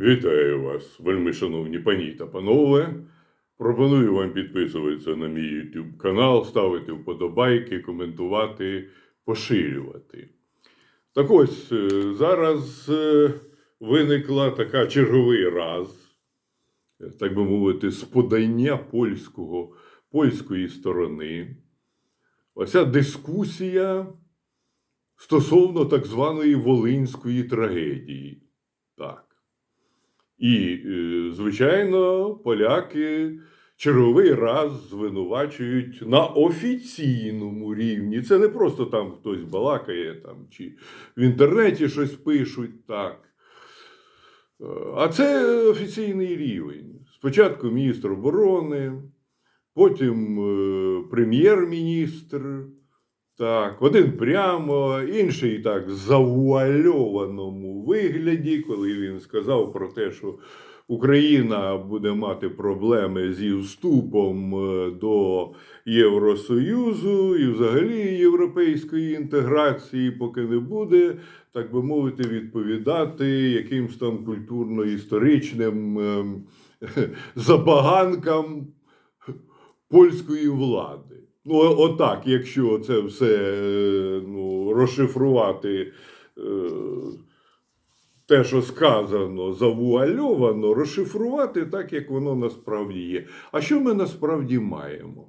Вітаю вас, вельми шановні пані та панове. Пропоную вам підписуватися на мій YouTube канал, ставити вподобайки, коментувати, поширювати. Так ось е, зараз е, виникла така черговий раз, е, так би мовити, з подання польського, польської сторони. Оця дискусія стосовно так званої Волинської трагедії. Так. І, е, звичайно, поляки черговий раз звинувачують на офіційному рівні. Це не просто там хтось балакає там, чи в інтернеті щось пишуть так. А це офіційний рівень. Спочатку міністр оборони, потім е, прем'єр-міністр. Так, один прямо, інший так в завуальованому вигляді, коли він сказав про те, що Україна буде мати проблеми зі вступом е, до Євросоюзу і взагалі європейської інтеграції, поки не буде, так би мовити, відповідати якимсь там культурно-історичним ем, забаганкам польської влади. Ну, отак, якщо це все е, ну, розшифрувати, е, те, що сказано, завуальовано, розшифрувати так, як воно насправді є. А що ми насправді маємо?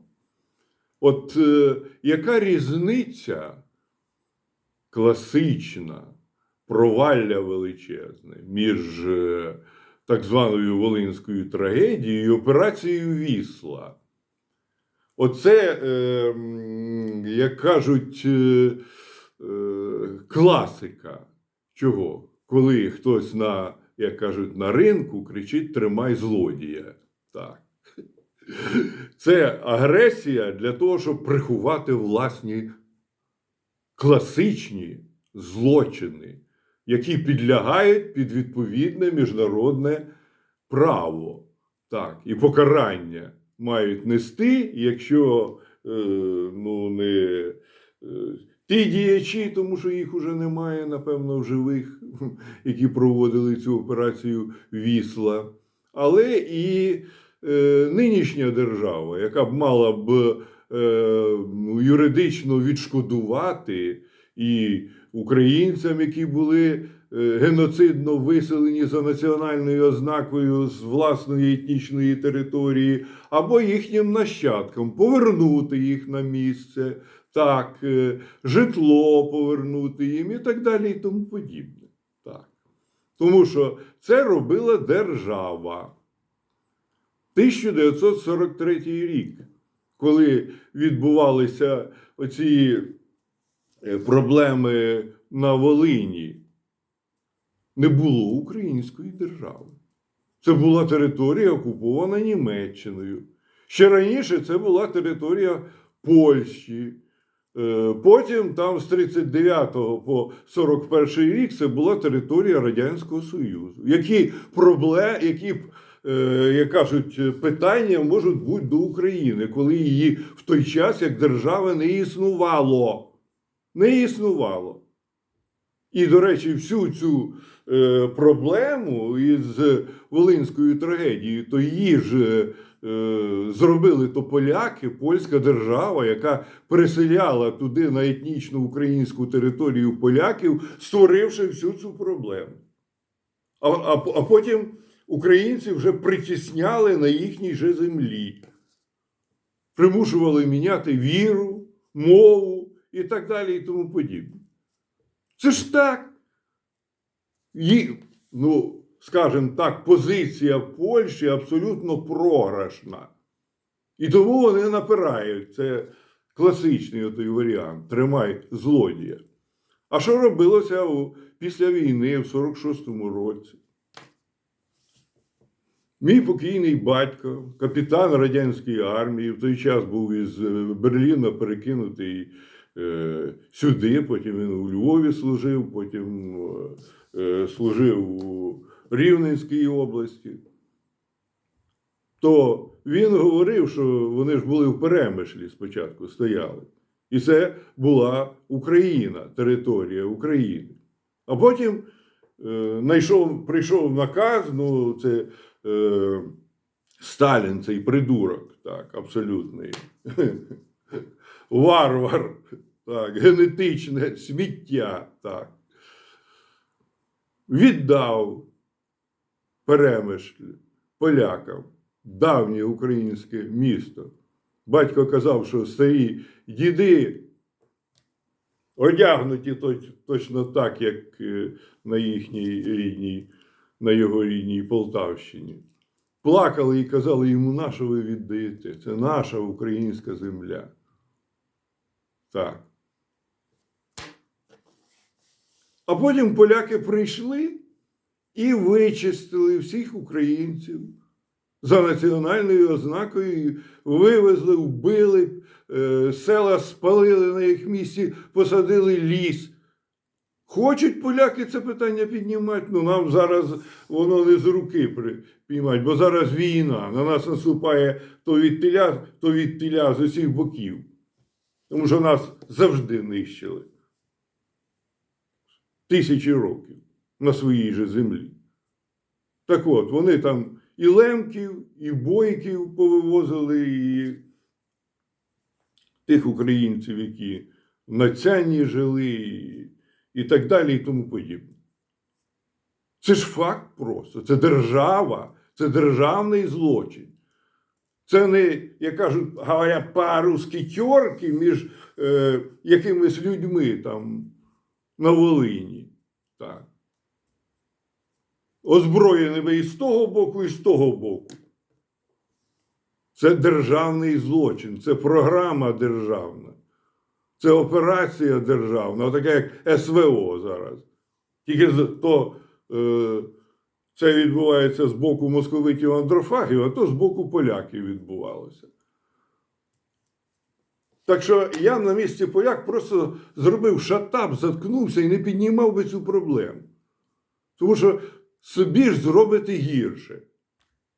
От е, яка різниця класична, провалля величезне між так званою Волинською трагедією і операцією Вісла? Оце, е, як кажуть, е, е, класика. Чого? Коли хтось на, як кажуть, на ринку кричить Тримай злодія. Так. Це агресія для того, щоб приховати власні класичні злочини, які підлягають під відповідне міжнародне право. Так, і покарання мають нести, якщо е, ну, не е, ті діячі, тому що їх уже немає, напевно, в живих, які проводили цю операцію Вісла, але і е, нинішня держава, яка б мала б е, ну, юридично відшкодувати і українцям, які були геноцидно виселені за національною ознакою з власної етнічної території, або їхнім нащадкам повернути їх на місце, так, е, житло повернути їм і так далі, і тому подібне. Так. Тому що це робила держава. 1943 рік, коли відбувалися оці е, проблеми на Волині, не було української держави. Це була територія, окупована Німеччиною. Ще раніше це була територія Польщі. Е, Потім, там з 39 по 41 рік, це була територія Радянського Союзу. Які проблеми, які, е, як кажуть, питання можуть бути до України, коли її в той час як держави не існувало. Не існувало. І, до речі, всю цю е, проблему із Волинською трагедією, то її ж е, зробили то поляки, польська держава, яка переселяла туди на етнічну українську територію поляків, створивши всю цю проблему. А, а, а потім українці вже притісняли на їхній же землі, примушували міняти віру, мову і так далі, і тому подібне. Це ж так. Ї, ну, скажімо так, позиція Польщі абсолютно програшна. І тому вони напирають. Це класичний той варіант. Тримай злодія. А що робилося у, після війни в 46-му році? Мій покійний батько, капітан радянської армії, в той час був із е, Берліна перекинутий сюди, потім він у Львові служив, потім е, служив у Рівненській області. То він говорив, що вони ж були в перемишлі спочатку стояли. І це була Україна, територія України. А потім е, знайшов, прийшов наказ, ну це е, Сталін, цей придурок, так, абсолютний. Варвар, так, генетичне сміття, так. Віддав Перемишль полякам, давнє українське місто. Батько казав, що старі діди одягнуті точно так, як е, на їхній рідній, на його рідній Полтавщині. Плакали і казали йому, на що ви віддаєте? Це наша українська земля. Так. А потім поляки прийшли і вичистили всіх українців за національною ознакою, вивезли, вбили, е, села спалили на їх місці, посадили ліс. Хочуть поляки це питання піднімати, ну нам зараз воно не з руки піймати, бо зараз війна. На нас наступає то від теля, то від теля з усіх боків. Тому що нас завжди нищили. Тисячі років на своїй же землі. Так от, вони там і лемків, і бойків повивозили, і тих українців, які в Нацяні жили, і, так далі, і тому подібне. Це ж факт просто. Це держава, це державний злочин. Це не, як кажуть, говорять, по-русски тьорки між е, якимись людьми там на Волині. Так. Озброєними і з того боку, і з того боку. Це державний злочин, це програма державна, це операція державна, така як СВО зараз. Тільки то е, це відбувається з боку московитів андрофагів, а то з боку поляків відбувалося. Так що я на місці поляк просто зробив шатап, заткнувся і не піднімав би цю проблему. Тому що собі ж зробити гірше.